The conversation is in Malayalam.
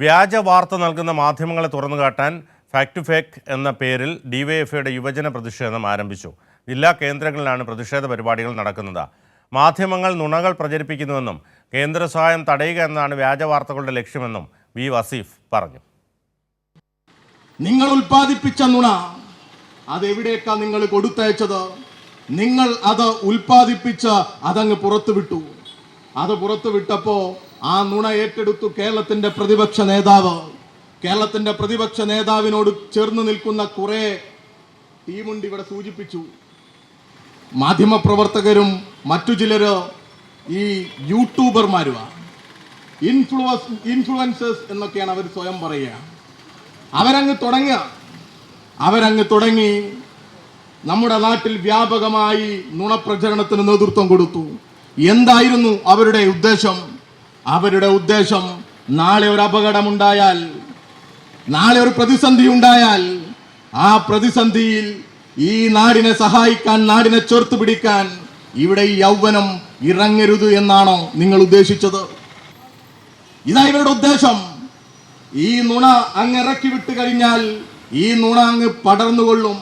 വ്യാജ വാർത്ത നൽകുന്ന മാധ്യമങ്ങളെ തുറന്നുകാട്ടാൻ ഫാക്ട് ടു ഫേക്ക് എന്ന പേരിൽ ഡിവൈഎഫ്ഐയുടെ യുവജന പ്രതിഷേധം ആരംഭിച്ചു. ജില്ലാ കേന്ദ്രങ്ങളിലാണ് പ്രതിഷേധ പരിപാടികൾ നടക്കുന്നത്. മാധ്യമങ്ങൾ നുണകൾ പ്രചരിപ്പിക്കുന്നുവെന്നും കേന്ദ്ര സഹായം തടയുക എന്നാണ് വ്യാജ വാർത്തകളുടെ ലക്ഷ്യമെന്നും വി വസീഫ് പറഞ്ഞു. നിങ്ങൾ ഉൽപ്പാദിപ്പിച്ച നുണ അതെവിടേക്കാ നിങ്ങൾ കൊടുത്തയച്ചത്? നിങ്ങൾ അത് ഉൽപ്പാദിപ്പിച്ച് അതങ്ങ് പുറത്തുവിട്ടു. അത് പുറത്തുവിട്ടപ്പോ ആ നുണ ഏറ്റെടുത്തു കേരളത്തിന്റെ പ്രതിപക്ഷ നേതാവ്. കേരളത്തിന്റെ പ്രതിപക്ഷ നേതാവിനോട് ചേർന്ന് നിൽക്കുന്ന കുറെ ടീമുണ്ട് ഇവിടെ സൂചിപ്പിച്ചു. മാധ്യമപ്രവർത്തകരും മറ്റു ചിലര് ഈ യൂട്യൂബർമാരുമാണ് ഇൻഫ്ലുവൻസ് ഇൻഫ്ലുവൻസേഴ്സ് എന്നൊക്കെയാണ് അവർ സ്വയം പറയുക. അവരങ്ങ് തുടങ്ങുക. അവരങ്ങ് തുടങ്ങി നമ്മുടെ നാട്ടിൽ വ്യാപകമായി നുണപ്രചരണത്തിന് നേതൃത്വം കൊടുത്തു. എന്തായിരുന്നു അവരുടെ ഉദ്ദേശം? അവരുടെ ഉദ്ദേശം നാളെ ഒരു അപകടമുണ്ടായാൽ നാളെ ഒരു പ്രതിസന്ധി ഉണ്ടായാൽ ആ പ്രതിസന്ധിയിൽ ഈ നാടിനെ സഹായിക്കാൻ നാടിനെ ചേർത്ത് പിടിക്കാൻ ഇവിടെ ഈ യൗവനം ഇറങ്ങരുത് എന്നാണോ നിങ്ങൾ ഉദ്ദേശിച്ചത്? ഇതാ ഇവരുടെ ഉദ്ദേശം. ഈ നുണ അങ്ങ് ഇറക്കി വിട്ട് കഴിഞ്ഞാൽ ഈ നുണ അങ്ങ് പടർന്നുകൊള്ളും.